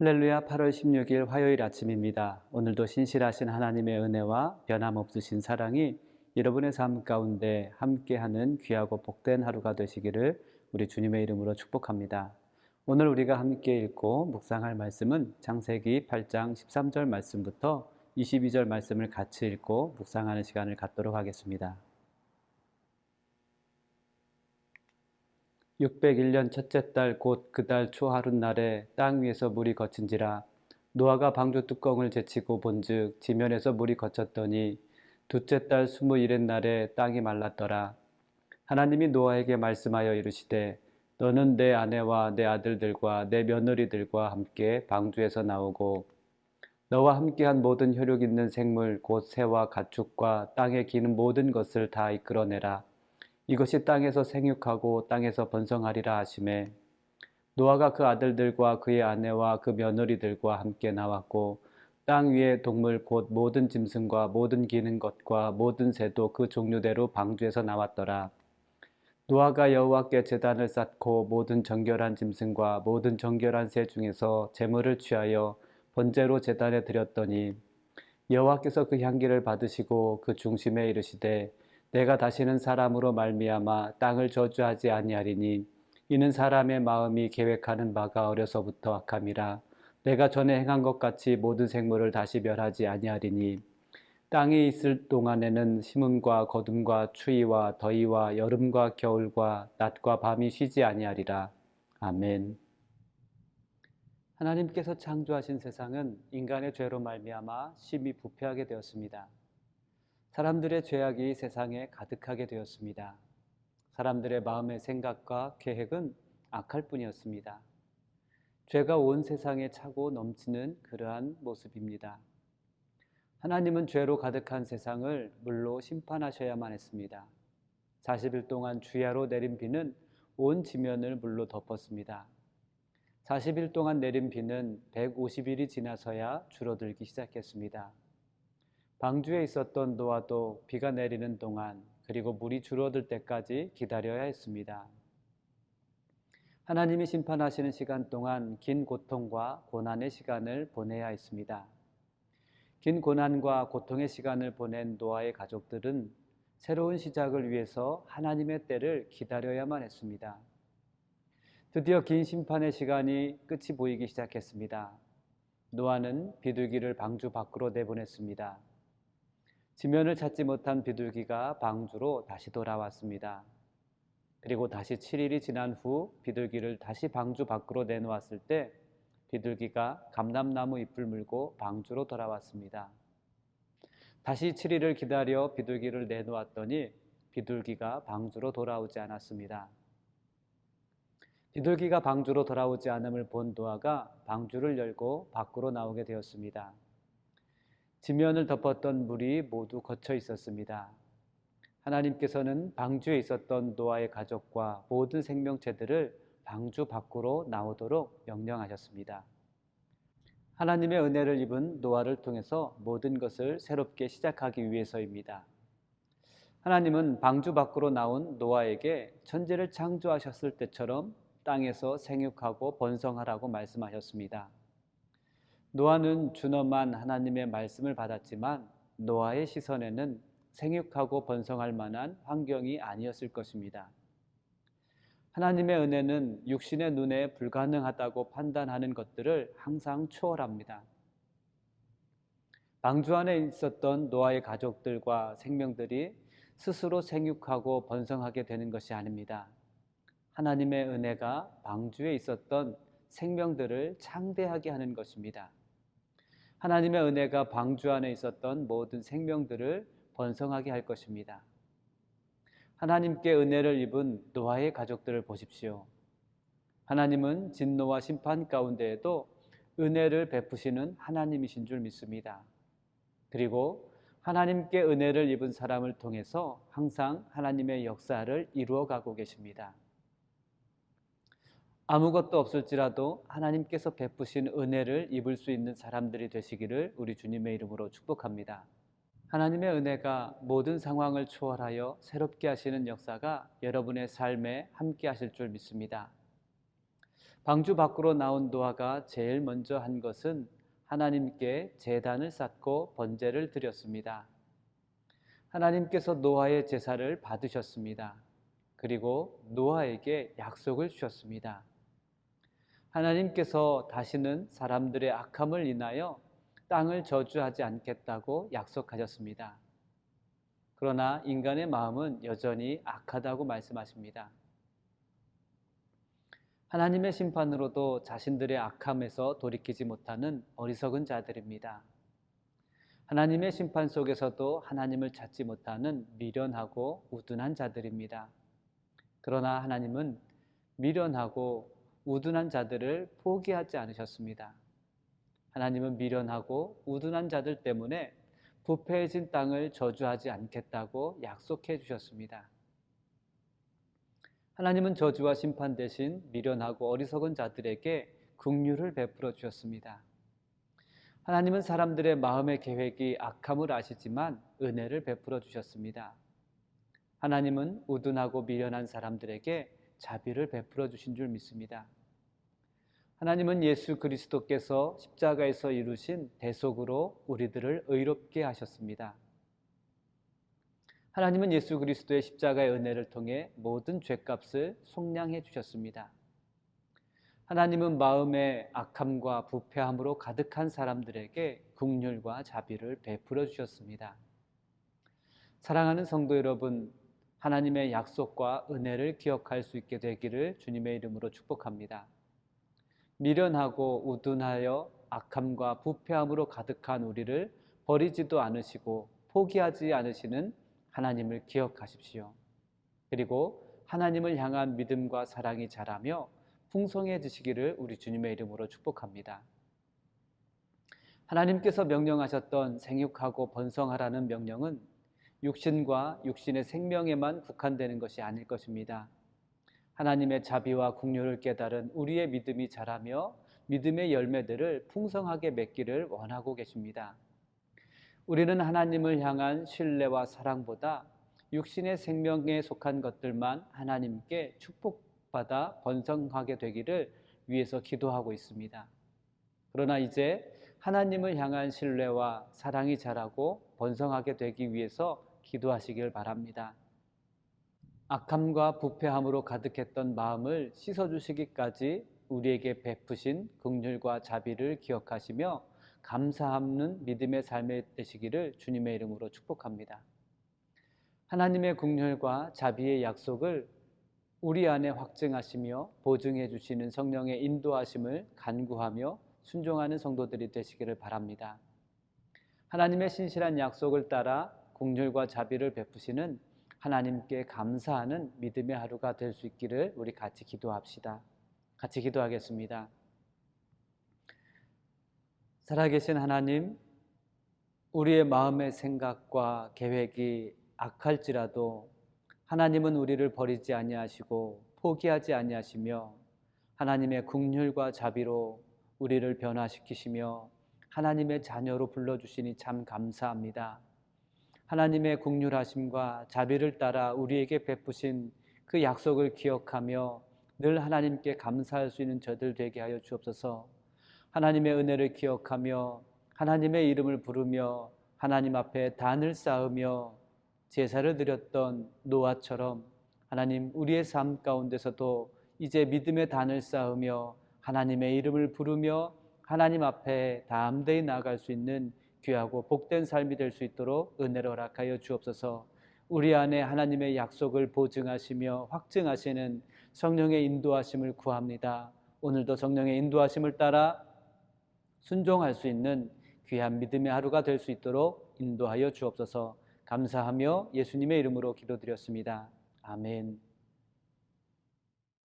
할렐루야 8월 16일 화요일 아침입니다. 오늘도 신실하신 하나님의 은혜와 변함없으신 사랑이 여러분의 삶 가운데 함께하는 귀하고 복된 하루가 되시기를 우리 주님의 이름으로 축복합니다. 오늘 우리가 함께 읽고 묵상할 말씀은 창세기 8장 13절 말씀부터 22절 말씀을 같이 읽고 묵상하는 시간을 갖도록 하겠습니다. 601년 첫째 달 곧 그 달 초하룻 날에 땅 위에서 물이 거친지라 노아가 방주 뚜껑을 제치고 본즉 지면에서 물이 거쳤더니 둘째 달 스무일의 날에 땅이 말랐더라. 하나님이 노아에게 말씀하여 이르시되 너는 내 아내와 내 아들들과 내 며느리들과 함께 방주에서 나오고 너와 함께한 모든 혈육 있는 생물 곧 새와 가축과 땅에 기는 모든 것을 다 이끌어내라 이것이 땅에서 생육하고 땅에서 번성하리라 하심에 노아가 그 아들들과 그의 아내와 그 며느리들과 함께 나왔고 땅 위의 동물 곧 모든 짐승과 모든 기는 것과 모든 새도 그 종류대로 방주에서 나왔더라. 노아가 여호와께 제단을 쌓고 모든 정결한 짐승과 모든 정결한 새 중에서 제물을 취하여 번제로 제단에 드렸더니 여호와께서 그 향기를 받으시고 그 중심에 이르시되 내가 다시는 사람으로 말미암아 땅을 저주하지 아니하리니 이는 사람의 마음이 계획하는 바가 어려서부터 악함이라 내가 전에 행한 것 같이 모든 생물을 다시 멸하지 아니하리니 땅에 있을 동안에는 심음과 거둠과 추위와 더위와 여름과 겨울과 낮과 밤이 쉬지 아니하리라 아멘. 하나님께서 창조하신 세상은 인간의 죄로 말미암아 심히 부패하게 되었습니다. 사람들의 죄악이 세상에 가득하게 되었습니다. 사람들의 마음의 생각과 계획은 악할 뿐이었습니다. 죄가 온 세상에 차고 넘치는 그러한 모습입니다. 하나님은 죄로 가득한 세상을 물로 심판하셔야만 했습니다. 40일 동안 주야로 내린 비는 온 지면을 물로 덮었습니다. 40일 동안 내린 비는 150일이 지나서야 줄어들기 시작했습니다. 방주에 있었던 노아도 비가 내리는 동안 그리고 물이 줄어들 때까지 기다려야 했습니다. 하나님이 심판하시는 시간 동안 긴 고통과 고난의 시간을 보내야 했습니다. 긴 고난과 고통의 시간을 보낸 노아의 가족들은 새로운 시작을 위해서 하나님의 때를 기다려야만 했습니다. 드디어 긴 심판의 시간이 끝이 보이기 시작했습니다. 노아는 비둘기를 방주 밖으로 내보냈습니다. 지면을 찾지 못한 비둘기가 방주로 다시 돌아왔습니다. 그리고 다시 7일이 지난 후 비둘기를 다시 방주 밖으로 내놓았을 때 비둘기가 감람나무 잎을 물고 방주로 돌아왔습니다. 다시 7일을 기다려 비둘기를 내놓았더니 비둘기가 방주로 돌아오지 않았습니다. 비둘기가 방주로 돌아오지 않음을 본 노아가 방주를 열고 밖으로 나오게 되었습니다. 지면을 덮었던 물이 모두 거쳐 있었습니다. 하나님께서는 방주에 있었던 노아의 가족과 모든 생명체들을 방주 밖으로 나오도록 명령하셨습니다. 하나님의 은혜를 입은 노아를 통해서 모든 것을 새롭게 시작하기 위해서입니다. 하나님은 방주 밖으로 나온 노아에게 천지를 창조하셨을 때처럼 땅에서 생육하고 번성하라고 말씀하셨습니다. 노아는 준엄한 하나님의 말씀을 받았지만 노아의 시선에는 생육하고 번성할 만한 환경이 아니었을 것입니다. 하나님의 은혜는 육신의 눈에 불가능하다고 판단하는 것들을 항상 초월합니다. 방주 안에 있었던 노아의 가족들과 생명들이 스스로 생육하고 번성하게 되는 것이 아닙니다. 하나님의 은혜가 방주에 있었던 생명들을 창대하게 하는 것입니다. 하나님의 은혜가 방주 안에 있었던 모든 생명들을 번성하게 할 것입니다. 하나님께 은혜를 입은 노아의 가족들을 보십시오. 하나님은 진노와 심판 가운데에도 은혜를 베푸시는 하나님이신 줄 믿습니다. 그리고 하나님께 은혜를 입은 사람을 통해서 항상 하나님의 역사를 이루어 가고 계십니다. 아무것도 없을지라도 하나님께서 베푸신 은혜를 입을 수 있는 사람들이 되시기를 우리 주님의 이름으로 축복합니다. 하나님의 은혜가 모든 상황을 초월하여 새롭게 하시는 역사가 여러분의 삶에 함께 하실 줄 믿습니다. 방주 밖으로 나온 노아가 제일 먼저 한 것은 하나님께 제단을 쌓고 번제를 드렸습니다. 하나님께서 노아의 제사를 받으셨습니다. 그리고 노아에게 약속을 주셨습니다. 하나님께서 다시는 사람들의 악함을 인하여 땅을 저주하지 않겠다고 약속하셨습니다. 그러나 인간의 마음은 여전히 악하다고 말씀하십니다. 하나님의 심판으로도 자신들의 악함에서 돌이키지 못하는 어리석은 자들입니다. 하나님의 심판 속에서도 하나님을 찾지 못하는 미련하고 우둔한 자들입니다. 그러나 하나님은 미련하고 우둔한 자들을 포기하지 않으셨습니다. 하나님은 미련하고 우둔한 자들 때문에 부패해진 땅을 저주하지 않겠다고 약속해 주셨습니다. 하나님은 저주와 심판 대신 미련하고 어리석은 자들에게 긍휼을 베풀어 주셨습니다. 하나님은 사람들의 마음의 계획이 악함을 아시지만 은혜를 베풀어 주셨습니다. 하나님은 우둔하고 미련한 사람들에게 자비를 베풀어 주신 줄 믿습니다. 하나님은 예수 그리스도께서 십자가에서 이루신 대속으로 우리들을 의롭게 하셨습니다. 하나님은 예수 그리스도의 십자가의 은혜를 통해 모든 죄값을 속량해 주셨습니다. 하나님은 마음의 악함과 부패함으로 가득한 사람들에게 국률과 자비를 베풀어 주셨습니다. 사랑하는 성도 여러분, 하나님의 약속과 은혜를 기억할 수 있게 되기를 주님의 이름으로 축복합니다. 미련하고 우둔하여 악함과 부패함으로 가득한 우리를 버리지도 않으시고 포기하지 않으시는 하나님을 기억하십시오. 그리고 하나님을 향한 믿음과 사랑이 자라며 풍성해지시기를 우리 주님의 이름으로 축복합니다. 하나님께서 명령하셨던 생육하고 번성하라는 명령은 육신과 육신의 생명에만 국한되는 것이 아닐 것입니다. 하나님의 자비와 국률을 깨달은 우리의 믿음이 자라며 믿음의 열매들을 풍성하게 맺기를 원하고 계십니다. 우리는 하나님을 향한 신뢰와 사랑보다 육신의 생명에 속한 것들만 하나님께 축복받아 번성하게 되기를 위해서 기도하고 있습니다. 그러나 이제 하나님을 향한 신뢰와 사랑이 자라고 번성하게 되기 위해서 기도하시길 바랍니다. 악함과 부패함으로 가득했던 마음을 씻어주시기까지 우리에게 베푸신 긍휼과 자비를 기억하시며 감사하는 믿음의 삶이 되시기를 주님의 이름으로 축복합니다. 하나님의 긍휼과 자비의 약속을 우리 안에 확증하시며 보증해 주시는 성령의 인도하심을 간구하며 순종하는 성도들이 되시기를 바랍니다. 하나님의 신실한 약속을 따라 긍휼과 자비를 베푸시는 하나님께 감사하는 믿음의 하루가 될 수 있기를 우리 같이 기도합시다. 같이 기도하겠습니다. 살아계신 하나님, 우리의 마음의 생각과 계획이 악할지라도 하나님은 우리를 버리지 아니하시고 포기하지 아니하시며 하나님의 국률과 자비로 우리를 변화시키시며 하나님의 자녀로 불러주시니 참 감사합니다. 하나님의 국률하심과 자비를 따라 우리에게 베푸신 그 약속을 기억하며 늘 하나님께 감사할 수 있는 저들 되게 하여 주옵소서. 하나님의 은혜를 기억하며 하나님의 이름을 부르며 하나님 앞에 단을 쌓으며 제사를 드렸던 노아처럼 하나님 우리의 삶 가운데서도 이제 믿음의 단을 쌓으며 하나님의 이름을 부르며 하나님 앞에 담대히 나아갈 수 있는 귀하고 복된 삶이 될 수 있도록 은혜를 허락하여 주옵소서. 우리 안에 하나님의 약속을 보증하시며 확증하시는 성령의 인도하심을 구합니다. 오늘도 성령의 인도하심을 따라 순종할 수 있는 귀한 믿음의 하루가 될 수 있도록 인도하여 주옵소서. 감사하며 예수님의 이름으로 기도드렸습니다. 아멘.